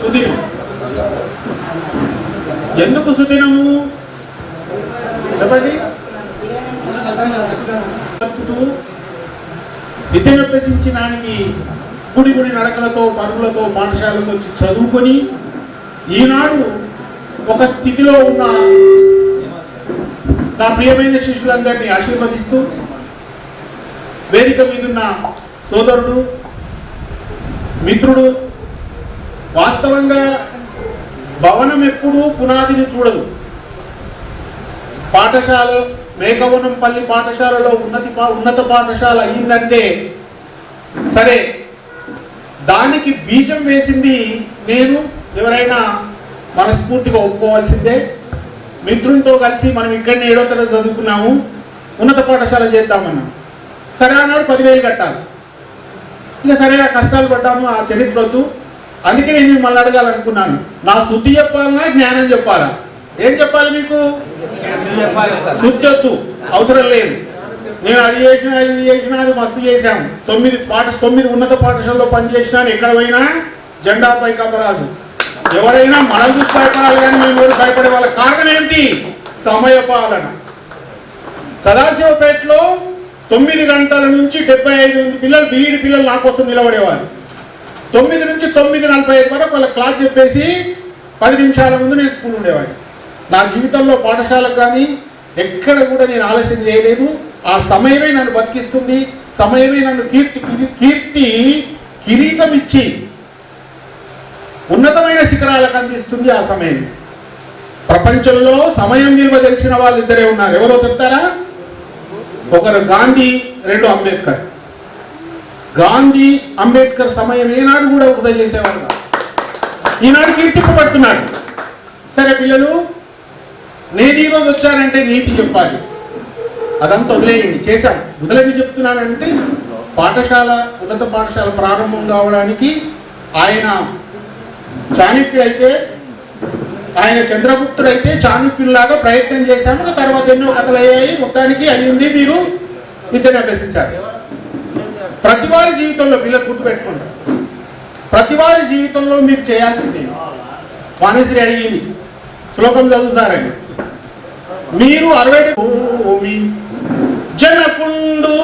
సుదినం. ఎందుకు సుదినము? చెప్పండి. బతుకుతూ గుడి గుడి నడకలతో పరుగులతో పాఠశాలతో చదువుకొని ఈనాడు ఒక స్థితిలో ఉన్న నా ప్రియమైన శిష్యులందరినీ ఆశీర్వదిస్తూ వేదిక మీదున్న సోదరుడు మిత్రుడు వాస్తవంగా భవనం ఎప్పుడూ పునాదిని చూడదు. పాఠశాల మేకవనంపల్లి పాఠశాలలో ఉన్నతి పా- ఉన్నత పాఠశాల అయ్యిందంటే సరే దానికి బీజం వేసింది నేను ఎవరైనా మనస్ఫూర్తిగా ఒప్పుకోవాల్సిందే. మిత్రునితో కలిసి మనం ఇక్కడనే ఏడో తరగతి చదువుకున్నాము ఉన్నత పాఠశాల చేద్దామన్నాం. సరే అన్నాడు పదివేలు కట్టాలి. ఇక సరే కష్టాలు పడ్డాము ఆ చరిత్ర వద్దు. అందుకే నేను మిమ్మల్ని అడగాలనుకున్నాను. నా శుద్ధి చెప్పాలన్నా జ్ఞానం చెప్పాలా? ఏం చెప్పాలి మీకు? శుద్ధి వద్దు అవసరం లేదు. నేను అది చేసిన ఇది చేసిన అది మస్తు చేశాము తొమ్మిది పాఠ తొమ్మిది ఉన్నత పాఠశాలలో పనిచేసినాను ఎక్కడ పోయినా జెండా పై ఎవరైనా మనం చూసి భయపడాలి కానీ మేము ఎవరు భయపడే వాళ్ళ కారణం ఏంటి? సమయ పాలన. సదాశివపేటలో తొమ్మిది గంటల నుంచి డెబ్బై ఐదు పిల్లలు బీఈడి పిల్లలు నా కోసం నిలబడేవారు తొమ్మిది నుంచి తొమ్మిది నలభై ఐదు వరకు వాళ్ళ క్లాస్ చెప్పేసి పది నిమిషాల ముందు నేను స్కూల్ ఉండేవాడిని. నా జీవితంలో పాఠశాలకు కానీ ఎక్కడ కూడా నేను ఆలస్యం చేయలేదు. ఆ సమయమే నన్ను బతికిస్తుంది. సమయమే నన్ను కీర్తి కీర్తి కిరీటం ఇచ్చి ఉన్నతమైన శిఖరాలకు అందిస్తుంది ఆ సమయం ప్రపంచంలో సమయం విలువ తెలిసిన వాళ్ళు ఇద్దరే ఉన్నారు. ఎవరో చెప్తారా? ఒకరు గాంధీ రెండు అంబేద్కర్. గాంధీ అంబేద్కర్ సమయం ఏనాడు కూడా వృధా చేసేవారు ఈనాడు కీర్తింపబడుతున్నాడు సరే పిల్లలు నేను ఈరోజు వచ్చానంటే నీతి చెప్పాలి. అదంతా వదిలేయండి చేశాం. వదిలేని చెప్తున్నానంటే పాఠశాల ఉన్నత పాఠశాల ప్రారంభం కావడానికి ఆయన చాణక్యుడైతే ఆయన చంద్రగుప్తుడైతే చాణక్యుల్లాగా ప్రయత్నం చేశాము. తర్వాత ఎన్నో కథలు అయ్యాయి మొత్తానికి అయ్యింది మీరు విద్యను అభ్యసించారు. ప్రతి వారి జీవితంలో పిల్లలు గుర్తుపెట్టుకుంటారు ప్రతి వారి జీవితంలో మీరు చేయాల్సింది వాణిశ్రీ అడిగింది శ్లోకం చదువుతారండి మీరు అరవై భూమి జనకుండు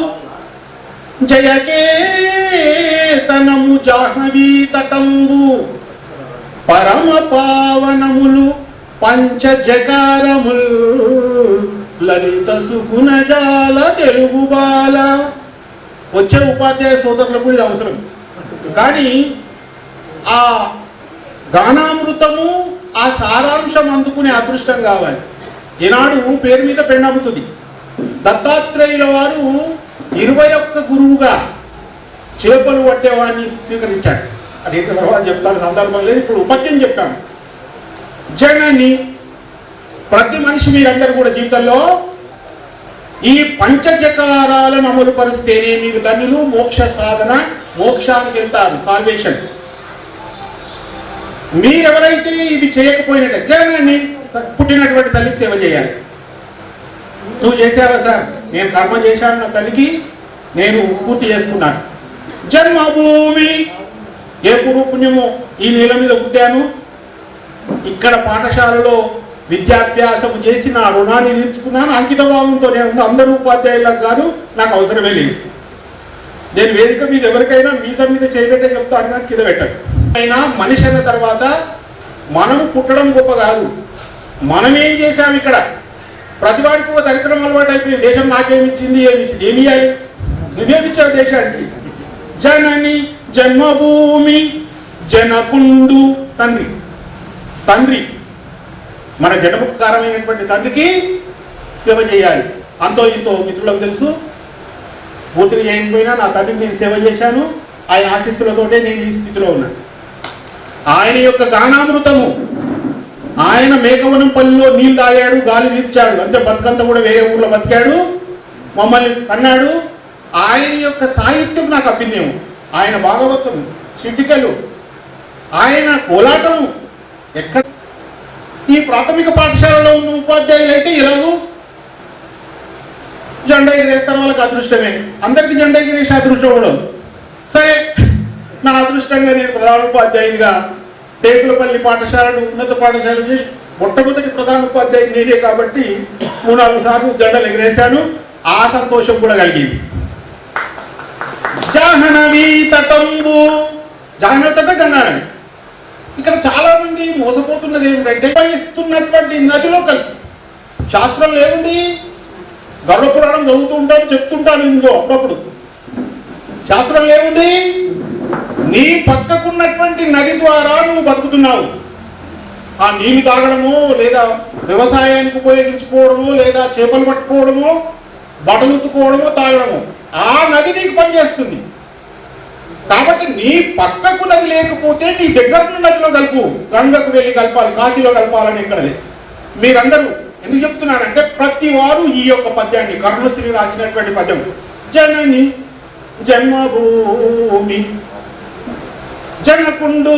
జయకేతనము జాహ్నవీ తటంబు పరమ పావనములు పంచ జకారముల్ లలిత సుగుణజాల తెలుగు బాల వచ్చే ఉపాధ్యాయ సోదరులకు కూడా ఇది అవసరం. కానీ ఆ గానామృతము ఆ సారాంశం అందుకునే అదృష్టం కావాలి. ఈనాడు పేరు మీద పెన్నబుతుంది దత్తాత్రేయుల వారు ఇరవై ఒక్క గురువుగా చేపలు పట్టేవాడిని స్వీకరించాడు. అదే తర్వాత చెప్తాను సందర్భం లేదు. ఇప్పుడు ఉపత్యం చెప్తాను జనాన్ని ప్రతి మనిషి మీరందరూ కూడా జీవితంలో ఈ పంచచకారాలను అమలు పరిస్తేనే మీకు ధనులు మోక్ష సాధన మోక్షానికి వెళ్తారు సాల్వేషన్ మీరెవరైతే ఇది చేయకపోయినట్టే జగనాన్ని పుట్టినటువంటి తల్లికి సేవ చేయాలి. నువ్వు చేసావా సార్? నేను కర్మ చేశాను నా తల్లికి నేను పూర్తి చేసుకున్నాను. జన్మభూమి ఏ పూర్వ పుణ్యమో ఈ నేల మీద పుట్టాను. ఇక్కడ పాఠశాలలో విద్యాభ్యాసం చేసి నా రుణాన్ని తీర్చుకున్నాను. అంకిత భావంతో నేను ఉన్న అందరూ ఉపాధ్యాయులకు కాదు నాకు అవసరమే లేదు. నేను వేదిక మీద ఎవరికైనా మీసం మీద చేయబెట్టే చెప్తాను కానీ కింద పెట్టను. అయినా మనిషి అన్న తర్వాత మనం పుట్టడం గొప్ప కాదు. మనం ఏం చేశాం ఇక్కడ? ప్రతివాడికి ఒక దరిద్రం అలవాటు అయిపోయింది. దేశం నాకేమిచ్చింది ఏమి ఇచ్చింది ఏమి అయ్యి నువ్వేమిచ్చావు దేశానికి? జనని జన్మభూమి జనకుండు తండ్రి. తండ్రి. మన జన్మకారమైనటువంటి తండ్రికి సేవ చేయాలి. అంతో ఇంతో మిత్రులకు తెలుసు. పూర్తిగా చేయకపోయినా నా తండ్రికి నేను సేవ చేశాను. ఆయన ఆశీస్సులతోటే నేను ఈ స్థితిలో ఉన్నాను. ఆయన యొక్క గానామృతము ఆయన మేకవనం పల్లిలో నీళ్ళు తాగాడు గాలి తీర్చాడు అంటే బతుకంతా కూడా వేరే ఊర్లో బతికాడు మమ్మల్ని కన్నాడు. ఆయన యొక్క సాహిత్యం నాకు అబ్బిందేమో ఆయన భాగవతం చిటికలు ఆయన కోలాటము ఎక్కడ ఈ ప్రాథమిక పాఠశాలలో ఉన్న ఉపాధ్యాయులు అయితే ఇలాగూ జెండా ఎగిరేస్తారు వాళ్ళకి అదృష్టమే. అందరికీ జెండా ఎగిరేసే అదృష్టం కూడా సరే నా అదృష్టంగా నేను ప్రధాన ఉపాధ్యాయునిగా టేకులపల్లి పాఠశాలను ఉన్నత పాఠశాల చేసి మొట్టమొదటి ప్రధాన ఉపాధ్యాయుడు నేనే కాబట్టి మూడు నాలుగు సార్లు జెండలు ఎగిరేశాను. ఆ సంతోషం కూడా కలిగింది. జాహ్నవి తటంబు. జాహ్నవి తట గంగానవి ఇక్కడ చాలా మంది మోసపోతున్నది ఏమిటంటే ఇస్తున్నటువంటి నదిలో కలిపి శాస్త్రంలో ఏముంది గరుడ పురాణం చదువుతూ ఉంటాను చెప్తుంటాను ఇందులో అప్పుడప్పుడు. శాస్త్రంలో ఏముంది నీ పక్కకున్నటువంటి నది ద్వారా నువ్వు బతుకుతున్నావు. ఆ నీళ్ళు తాగడము లేదా వ్యవసాయానికి ఉపయోగించుకోవడము లేదా చేపలు పట్టుకోవడము బట్టలు ఉతుకోవడము తాగడము. ఆ నది నీకు పనిచేస్తుంది. కాబట్టి నీ పక్కకు నది లేకపోతే నీ దగ్గర నదిలో కలుపు గంగకు వెళ్ళి కలపాలి కాశీలో కలపాలని ఇక్కడది మీరందరూ ఎందుకు చెప్తున్నానంటే ప్రతి వారు ఈ యొక్క పద్యాన్ని కరుణశ్రీ రాసినటువంటి పద్యం. జనని జన్మభూమి జనకుండు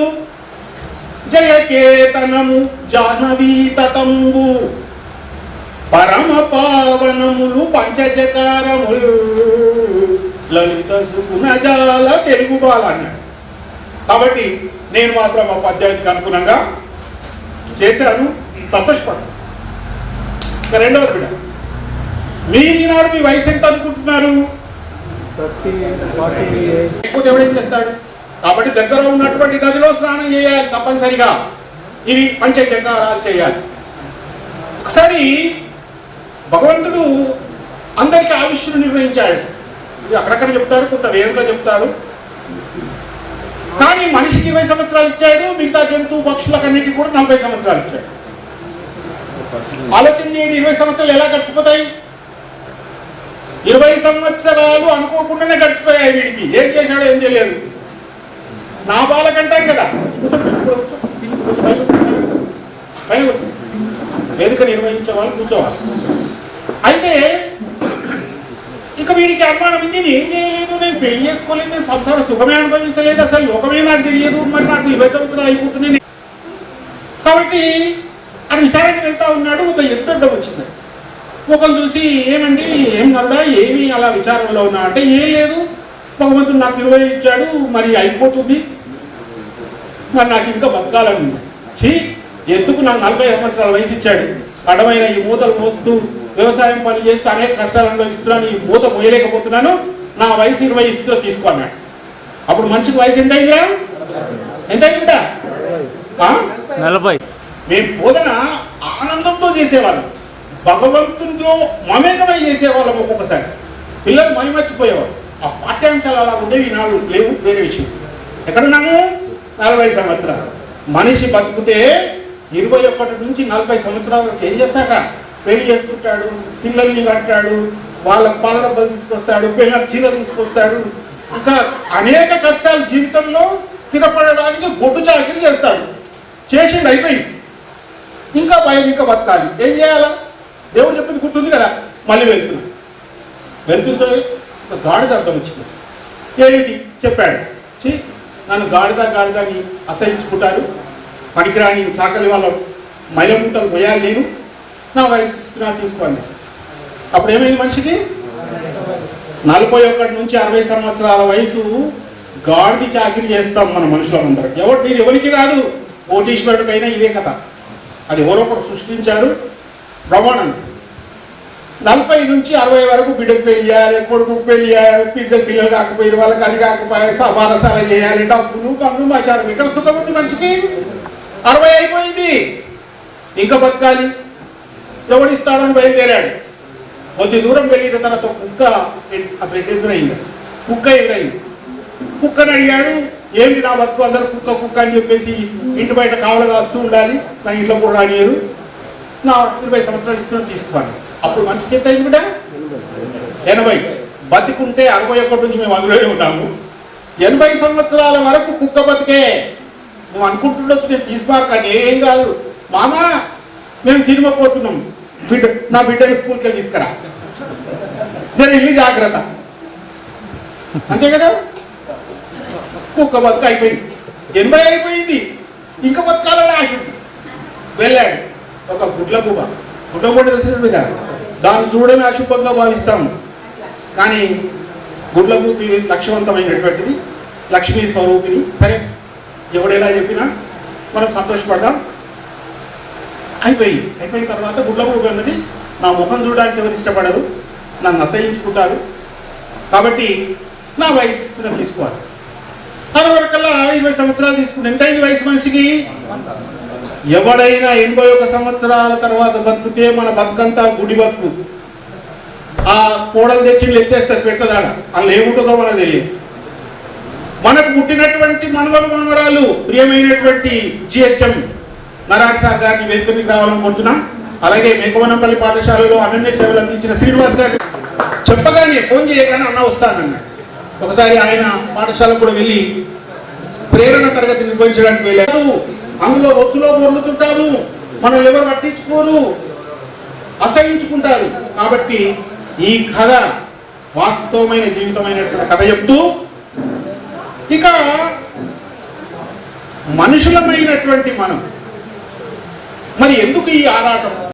జయకేతనము జాహ్నవీ తటంబు పరమ పావనములు పంచజకారములు లలిత సుగుణజాల తెలుగు బాల అన్నాడు కాబట్టి నేను మాత్రం ఆ పద్యానికి అనుగుణంగా చేశాను. సంతోషపడ్డాను ఇక రెండవ బిడ మీరు ఈనాడు మీ వయసు ఎంత అనుకుంటున్నారు? ఎక్కువ దేవుడు ఏం చేస్తాడు? కాబట్టి దగ్గర ఉన్నటువంటి నదిలో స్నానం చేయాలి తప్పనిసరిగా. ఇవి పంచజంగారాలు చేయాలి. ఒకసారి భగవంతుడు అందరికీ ఆయుష్ను నిర్ణయించాడు. అక్కడక్కడ చెప్తారు కొంత వేరుగా చెప్తారు. కానీ మనిషికి ఇరవై సంవత్సరాలు ఇచ్చాడు మిగతా జంతువు పక్షులకన్నిటికీ కూడా నలభై సంవత్సరాలు ఇచ్చాడు. ఆలోచన చేయండి ఇరవై సంవత్సరాలు ఎలా గడిచిపోతాయి? ఇరవై సంవత్సరాలు అనుకోకుండానే గడిచిపోయాయి వీడికి. ఏం చేశాడో ఏం చేయలేదు నా బాలకంటాం కదా. పైన కూర్చో. వేదిక నిర్వహించే వాళ్ళు కూర్చోవాలి? అయితే ఇక వీడికి అనుమానం ఉంది. నేను ఏం చేయలేదు నేను పెళ్ళి చేసుకోలేదు నేను సంసార సుఖమే అనుభవించలేదు. అసలు లోకమే నాకు తెలియదు. మరి నాకు ఇరవై సంవత్సరాలు అయిపోతున్నాయి. కాబట్టి అని విచారానికి వెళ్తా ఉన్నాడు. ఒక ఎద్దడ్డ వచ్చింది. ఒకరు చూసి ఏమండి ఏం నరుడా ఏమి అలా విచారంలో ఉన్నా? అంటే ఏం లేదు. భగవంతుడు నాకు ఇరవై ఇచ్చాడు మరి అయిపోతుంది. మరి నాకు ఇంకా బతకాలని ఉంది. చీ ఎందుకు నాకు నలభై సంవత్సరాల వయసు ఇచ్చాడు? అడమైన ఈ మూతలు మోస్తూ వ్యవసాయం పని చేస్తూ అనేక కష్టాలు అనుభవిస్తున్నాను ఈ మూత మోయలేకపోతున్నాను నా వయసు ఇరవై ఇస్తూ తీసుకో అన్నాడు. అప్పుడు మనిషికి వయసు ఎంత అయిందిరా? ఎంత అయిందిరా ఆ? నలభై. మేము బోధన ఆనందంతో చేసేవాళ్ళం భగవంతునిలో మమేకమై చేసేవాళ్ళం ఒక్కొక్కసారి. పిల్లలు మైమర్చిపోయేవారు. ఆ పాఠ్యాంశాలు అలా ఉండేవి నాలుగు లేవు వేరే విషయం. ఎక్కడున్నాము? నలభై సంవత్సరాలు. మనిషి బతుకుతే ఇరవై ఒకటి నుంచి నలభై సంవత్సరాల వరకు ఏం చేస్తాడ పెళ్ళి చేసుకుంటాడు పిల్లల్ని కట్టాడు వాళ్ళ పాలన తీసుకొస్తాడు పిల్లల చీర తీసుకొస్తాడు. ఇంకా అనేక కష్టాలు జీవితంలో స్థిరపడడానికి గొడ్డు చాకరీ చేస్తాడు. చేసిండు అయిపోయింది. ఇంకా భయం ఇంకా బతకాలి. ఏం చేయాలా? దేవుడు చెప్పింది గుర్తుంది కదా? మళ్ళీ వెళ్తున్నా. వెళ్తుంటే ఒక గాడిద అర్థం వచ్చింది. ఏమిటి? చెప్పాడు. చి నన్ను గాడిద గాడిదని అసహించుకుంటారు. పనికిరాని సాకలి వాళ్ళ మైలముంటలు పోయాలి నేను. నా వయసు ఇస్తున్నా తీసుకోండి. అప్పుడు ఏమైంది మనిషికి? నలభై ఒకటి నుంచి అరవై సంవత్సరాల వయసు గాడిది చాకిరి చేస్తాం మన మనుషులందరూ. ఎవరు మీరు ఎవరికి కాదు కోటీశ్వరుడికైనా ఇదే కథ. అది ఎవరో ఒకరు సృష్టించారు. ప్రమాణం నలభై నుంచి అరవై వరకు బిడ్డకు పెళ్ళి చేయాలి కొడుకు పెళ్ళి చేయాలి బిడ్డ పిల్లలు కాకపోయి వాళ్ళకి అది కాకపోయి సమారసాల చేయాలి డబ్బులు కన్ను మాచారం ఇక్కడ సుఖం ఉంది మనిషికి. అరవై అయిపోయింది. ఇంకా బతకాలి. ఎవడిస్తాడని బయలుదేరాడు? కొద్ది దూరం వెళ్ళిన తర్వాత కుక్క అతనికి ఎదురైంది. కుక్క ఎదురైంది. కుక్కని అడిగాడు ఏంటి నా బతుకు? అందరు కుక్క కుక్క అని చెప్పేసి ఇంటి బయట కావలు వస్తూ ఉండాలి. నా ఇంట్లో కూడా రానియరు నా ఇరవై సంవత్సరాలు ఇస్తున్నా తీసుకోండి అప్పుడు మనిషికి ఎంత అయింది బిడ్డ? ఎనభై. బతికుంటే అరవై ఒకటి నుంచి మేము అందులోనే ఉన్నాము. ఎనభై సంవత్సరాల వరకు కుక్క బతికే. నువ్వు అనుకుంటుండొచ్చు నేను తీసుకోవాలి కానీ ఏం కాదు. మామా మేము సినిమా పోతున్నాం. బిడ్డ నా బిడ్డని స్కూల్కి తీసుకురా. సరే ఇల్లు జాగ్రత్త. అంతే కదా? కుక్క బతుకు అయిపోయింది. ఎనభై అయిపోయింది. ఇంకా బతకాలని ఆశ వెళ్ళాడు. ఒక గుడ్ల కుబ గుడ్ల కూడా తెలిసిన మీద దాన్ని చూడమే అశుభంగా భావిస్తాము కానీ గుడ్ల గుబి లక్ష్యవంతమైనటువంటిది లక్ష్మీ స్వరూపిణి. సరే ఎవడేలా చెప్పినా మనం సంతోషపడదాం. అయిపోయి అయిపోయిన తర్వాత గుడ్లగూడు అన్నది నా ముఖం చూడడానికి ఎవరు ఇష్టపడరు నన్ను అసహించుకుంటారు. కాబట్టి నా వయసు తీసుకోవాలి. అదవరకల్లా ఇరవై సంవత్సరాలు తీసుకుంటే ఎంత అయింది వయసు మనిషికి? ఎవడైనా ఎనభై ఒక సంవత్సరాల తర్వాత బతుకుతే మన బతుకంతా గుడి బతుకు. ఆ కోడలు తెచ్చి ఎత్తేస్తుంది పెట్టదాడ అందులో ఏముంటుందో మనకు తెలియదు. మనకు పుట్టినటువంటి మనవలు మనవరాలు ప్రియమైనటువంటి జిహెచ్ఎం నరాజ్ సార్ గారిని వేదిక మీకు రావాలని కోరుతున్నాం అలాగే మేకవనంపల్లి పాఠశాలలో అనన్య సేవలు అందించిన శ్రీనివాస్ గారు. చెప్పగానే ఫోన్ చేయగానే అన్న వస్తానన్న. ఒకసారి ఆయన పాఠశాలకు కూడా వెళ్ళి ప్రేరణ తరగతి నిర్వహించడానికి వెళ్ళారు. అందులో రొచ్చులో పొందుతుంటాము మనం ఎవరు పట్టించుకోరు. అసహించుకుంటారు. కాబట్టి ఈ కథ వాస్తవమైన జీవితమైనటువంటి కథ చెప్తూ ఇక మనుషులమైనటువంటి మనం మరి ఎందుకు ఈ ఆరాటం?